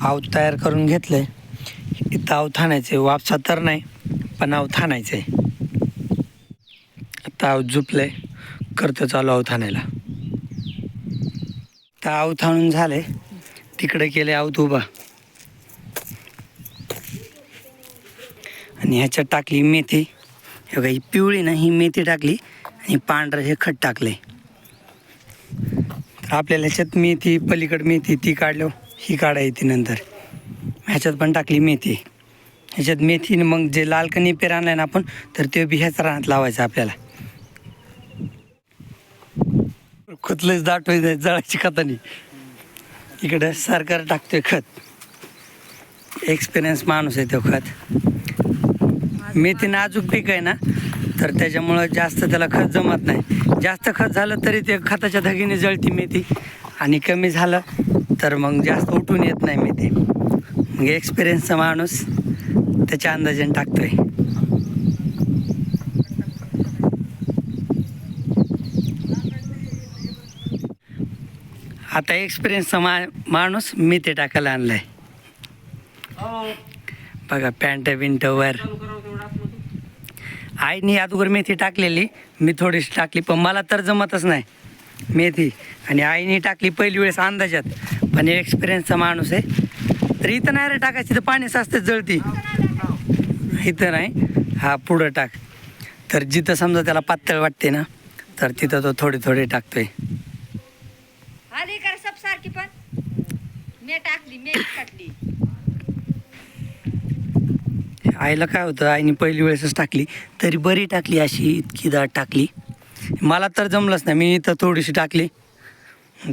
आव तयार करून घेतलंय. इथं आव थाणायचं वापसा तर नाही पण आव थाणायचं आहे आता आव झुपलंय करतो चालू आव थाणायला. तर आव थाणून झाले तिकडे केले आवत उभा आणि ह्याच्यात टाकली मेथी. हे काही पिवळी ना ही मेथी टाकली आणि पांढरं हे खत टाकले तर आपल्याला ह्याच्यात मेथी पलीकड मेथी ती काढलो ही काढायची नंतर. ह्याच्यात पण टाकली मेथी. ह्याच्यात मेथी मग जे लाल कणी पेर आणलाय ना आपण तर ते बी ह्याच रानात लावायचं आपल्याला. खुतलंच दाटवायचं जळाची खतानी इकडं सरकार टाकतोय खत. एक्सपिरियन्स माणूस आहे तो खत. मेथी नाजूक पीक आहे ना तर त्याच्यामुळं जास्त त्याला खत जमत नाही. जास्त खत झालं तरी ते खताच्या धगीने जळती मेथी. आणि कमी झालं तर मग जास्त उठून येत नाही मी ते. मग एक्सपिरियन्सचा माणूस त्याच्या अंदाजाने टाकतोय. आता एक्सपिरियन्सचा मा माणूस मी ते टाकायला आणलाय. बघा पॅन्ट बिंट वर. आईने अगोदर मेथी टाकलेली मी थोडीशी टाकली पण मला तर जमतच नाही. मेथी. आणि आईने टाकली पहिली वेळेस अंदाजात. पण एक्सपिरियन्सचा माणूस आहे. तर इथं नाही रे टाकायची तर पाणी साचते जळती. इथं नाही. हा पुढं टाक. तर जिथं समजा त्याला पातळ वाटते ना तर तिथं तो थोडे थोडे टाकतोय. आईला काय होतं आईने पहिली वेळेसच टाकली. तरी बरी टाकली अशी इतकी दाट टाकली. मला तर जमलंच नाही. मी इथं थोडीशी टाकली.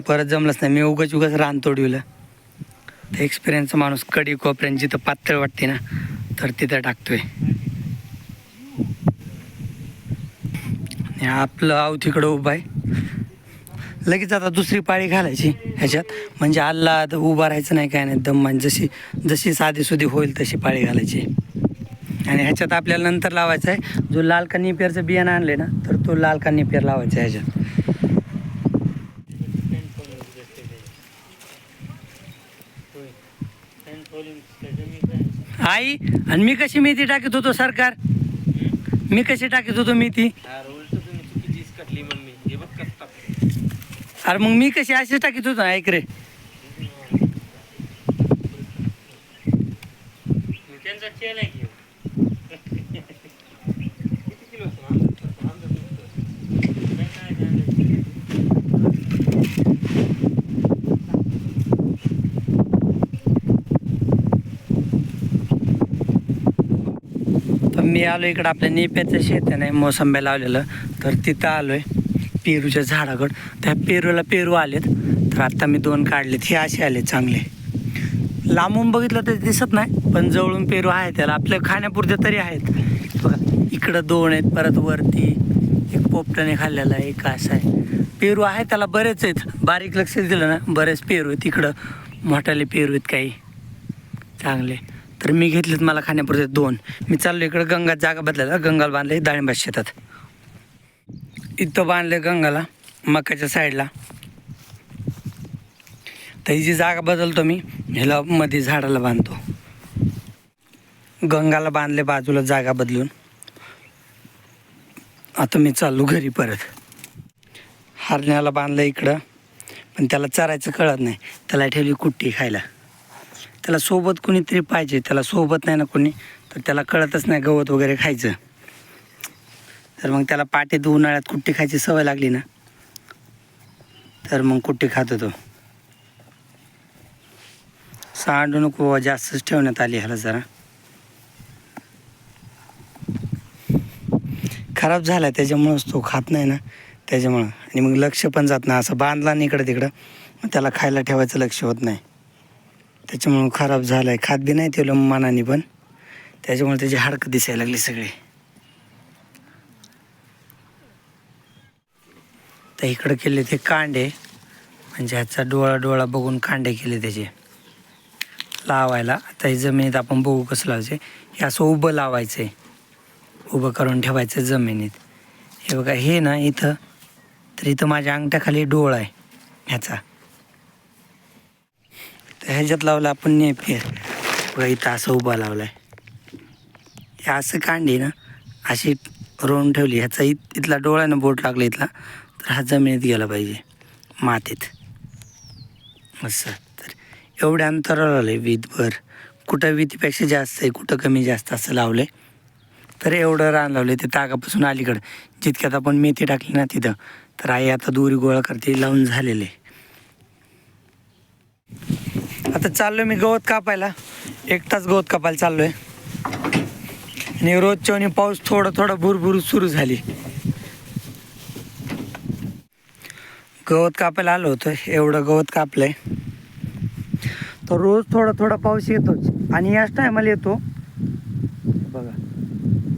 परत जमलंच नाही. मी उगाच उगाच रान तोडविलं. तर एक्सपिरियन्सचा माणूस कडी कोपऱ्यान जिथं पातळ वाटते ना तर तिथं टाकतोय. आपलं आव तिकडं उभं आहे. लगेच आता दुसरी पाळी घालायची ह्याच्यात. म्हणजे आल्ला उभा राहायचं नाही काय नाही. दम जशी जशी साधीसुधी होईल तशी पाळी घालायची. आणि ह्याच्यात आपल्याला नंतर लावायचा आहे. जो लाल का पेरचं बियाणं आणले ना तर तो लाल का पेर लावायचा आहे ह्याच्यात. आई आणि मी कशी मेथी टाकत होतो सरकार? मी कशी टाकत होतो मेथी? अरे मग मी कशी अशी टाकीत होतो ऐक रे. त्यांचा मी आलो इकडं आपल्या नेप्याचं शेत आहे नाही मोसंब्या लावलेलं. तर तिथं आलो आहे पेरूच्या झाडाकडं. त्या पेरूला पेरू आलेत. तर आत्ता मी दोन काढलेत हे असे आले चांगले. लांबून बघितलं तर दिसत नाही पण जवळून पेरू आहे त्याला. आपल्या खाण्यापुरते तरी आहेत. बघा इकडं दोन आहेत परत वरती एक पोपटाने खाल्लेला आहे एक असं आहे. पेरू आहे त्याला बरेच आहेत. बारीक लक्ष दिलं ना बरेच पेरू आहेत. इकडं मोठाले पेरू आहेत काही. चांगले. तर मी घेतलेत मला खाण्यापुरते दोन. मी चाललो इकडं गंगा जागा बदलायला. गंगाला बांधले डाळिंबा शेतात. इथं बांधले गंगाला मकाच्या साईडला. तर ही जी जागा बदलतो मी ह्याला मध्ये झाडाला बांधतो. गंगाला बांधले बाजूला जागा बदलून. आता मी चाललो घरी परत. हरण्याला बांधलं इकडं पण त्याला चरायचं कळत नाही. त्याला ठेवली कुट्टी खायला. त्याला सोबत कुणीतरी पाहिजे त्याला सोबत नाही ना कोणी तर त्याला कळतच नाही गवत वगैरे खायचं. तर मग त्याला पाठीत उन्हाळ्यात कुट्टी खायची सवय लागली ना तर मग कुट्टी खात होतो. सांडू नको जास्तच ठेवण्यात आली ह्याला जरा. खराब झाला त्याच्यामुळंच तो खात नाही ना त्याच्यामुळं. आणि मग लक्ष पण जात नाही असं बांधला नाही इकडं तिकडं. मग त्याला खायला ठेवायचं लक्ष होत नाही. त्याच्यामुळं खराब झालं आहे खात बी नाही ठेवलं मनाने पण. त्याच्यामुळे त्याची हाडकं दिसायला लागली सगळी. तर इकडं केले ते कांडे. म्हणजे ह्याचा डोळा डोळा बघून कांडे केले त्याचे. लावायला. आता हे जमिनीत आपण बघू कसं लावायचे. हे असं उभं लावायचं आहे उभं करून ठेवायचं जमिनीत. हे बघा हे ना इथं. तर इथं माझ्या अंगठ्याखाली डोळा आहे ह्याचा. तर ह्याच्यात लावलं आपण नेपियर बघा इथं असं उभा लावलाय. हे असं कांडी ना अशी रोवून ठेवली. ह्याचा इत इथला डोळ्यानं बोट लागला इथला तर हा जमिनीत गेला पाहिजे. मातीत. असं. तर एवढ्या अंतरावर लावलं आहे वीतभर कुठं वीतीपेक्षा जास्त आहे कुठं कमी जास्त असं लावलं आहे तर एवढं रान लावलं ते तागापासून अलीकडं. जितक्यात आपण मेथी टाकली ना तिथं तर आई आता दोरी गोळा करते लावून झालेले. आता चाललोय मी गवत कापायला. एकटाच गवत कापायला चाललोय. आणि रोजच्या आणि पाऊस थोडं थोडं भुरभुर सुरू झाली. गवत कापायला आलो होतं. एवढं गवत कापलंय. तर रोज थोडा थोडा पाऊस येतोच. आणि याच टायमाला येतो. बघा.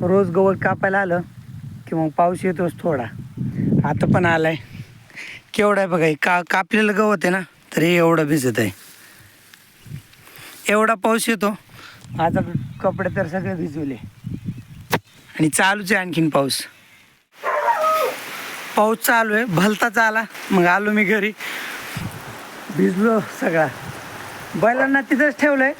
रोज गवत कापायला आलं की मग पाऊस येतोच थोडा. आता पण आलाय. केवढं आहे बघा हे का कापलेलं गवत आहे ना तर हे एवढं भिजत आहे. एवढा पाऊस येतो. आता कपडे तर सगळे भिजवले. आणि चालूच आहे आणखीन पाऊस. पाऊस चालू आहे भलताच आला मग आलो मी घरी. भिजलो सगळा. बैलांना तिथंच ठेवलंय.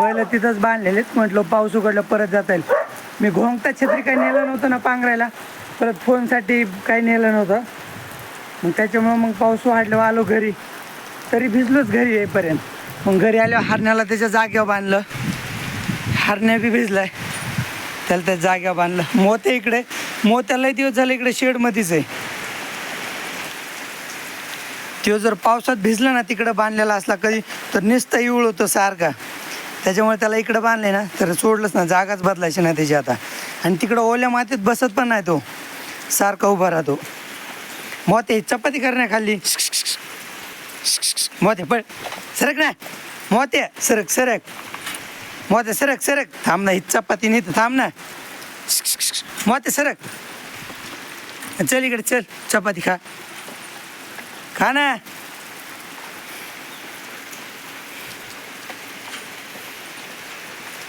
बैल तिथंच बांधलेले म्हटलं पाऊस उघडलं परत जाता येईल. मी घोंगता छत्री काही नेलं नव्हतं ना पांघरायला. परत फोनसाठी काही नेलं नव्हतं. मग त्याच्यामुळं मग पाऊस वाढल्यावर आलो घरी. तरी भिजलोच घरी येईपर्यंत. मग घरी आल्यावर हरण्याला त्याच्या जागेवर बांधलं. हरण्या बी भिजलाय. त्याला त्या जाग्या बांधलं. मोत्या इकडे. मोत्याला दिवस झाले इकडे शेडमध्येच आहे. तो जर पावसात भिजला ना तिकडं बांधलेला असला कधी तर नुसतं इवळ होतो सारखा. त्याच्यामुळे त्याला इकडं बांधले ना तर सोडलंच ना. जागाच बदलायची ना त्याची आता. आणि तिकडं ओल्या मातीत बसत पण नाही तो. सारखा उभा राहतो. मोते चपाती करण्या खाल्ली. मोते पळ. सरक ना. मोत्या सरक सरक. मोत्या सरक सरक. थांब ना ही चपाती नाही तर थांब ना. मोत्या सरक. चल इकडे चल. चपाती खा. खा ना.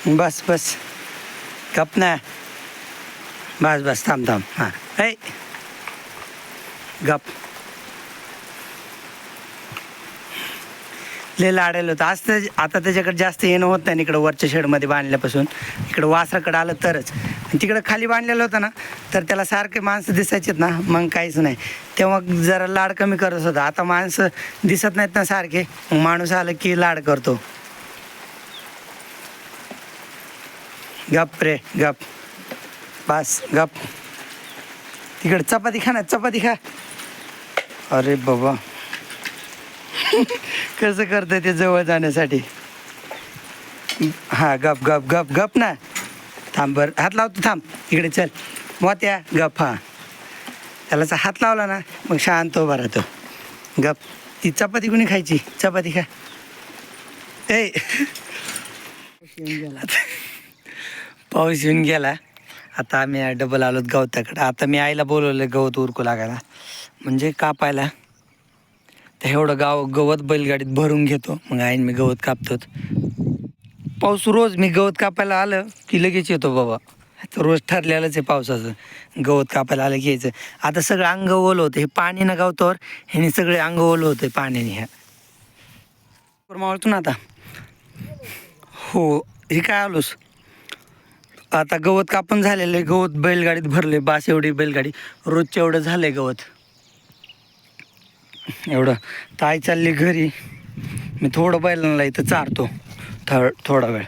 बस बस. गप ना. बस बस. थांब थांब. हां. ऐ गप. लय लाडायला होतं. आज तर आता त्याच्याकडे जास्त येणं होत नाही इकडं वरच्या शेडमध्ये बांधल्यापासून. इकडं वासराकडं आलं तरच. तिकडं खाली बांधलेलं होतं ना तर त्याला सारखे माणसं दिसायचेत ना मग काहीच नाही. तेव्हा जरा लाड कमी करत होता. आता माणसं दिसत नाहीत ना सारखे. मग माणूस आलं की लाड करतो. गप रे गप. बस गप. तिकडे चपाती खा ना चपाती खा. अरे बाबा. कसं करतं ते जवळ जाण्यासाठी? हा गप गप गप गप ना. थांब बर. हात लावतो थांब. इकडे चल. मोत्या गप हा. त्याला हात लावला ना मग शांत उभा राहतो. गप. ती चपाती कुणी खायची? चपाती खा. ए. पाऊस येऊन गेला. आता आम्ही डबल आलोत गवताकडं. आता मी आईला बोलवलं गवत उरकू लागायला. म्हणजे कापायला. तर एवढं गाव गवत बैलगाडीत भरून घेतो. मग आईन मी गवत कापतो पाऊस रोज मी गवत कापायला आलं की लगेच येतो बाबा. तर रोज ठरलेलंच आहे पावसाचं. गवत कापायला आलं की यायचं. आता सगळं अंग ओलं होतं. हे पाणी ना गावतोवर ह्याने सगळे अंग ओलं होतं पाण्याने ह्या. मावळतो ना आता? हो हे काय आलोस? आता गवत कापून झालेलं आहे. गवत बैलगाडीत भरले बास एवढी बैलगाडी. रोजच्या एवढं झालं आहे गवत. एवढं. ताई चालली घरी. मी थोडं बैलांना इथं चारतो. थोडा वेळ.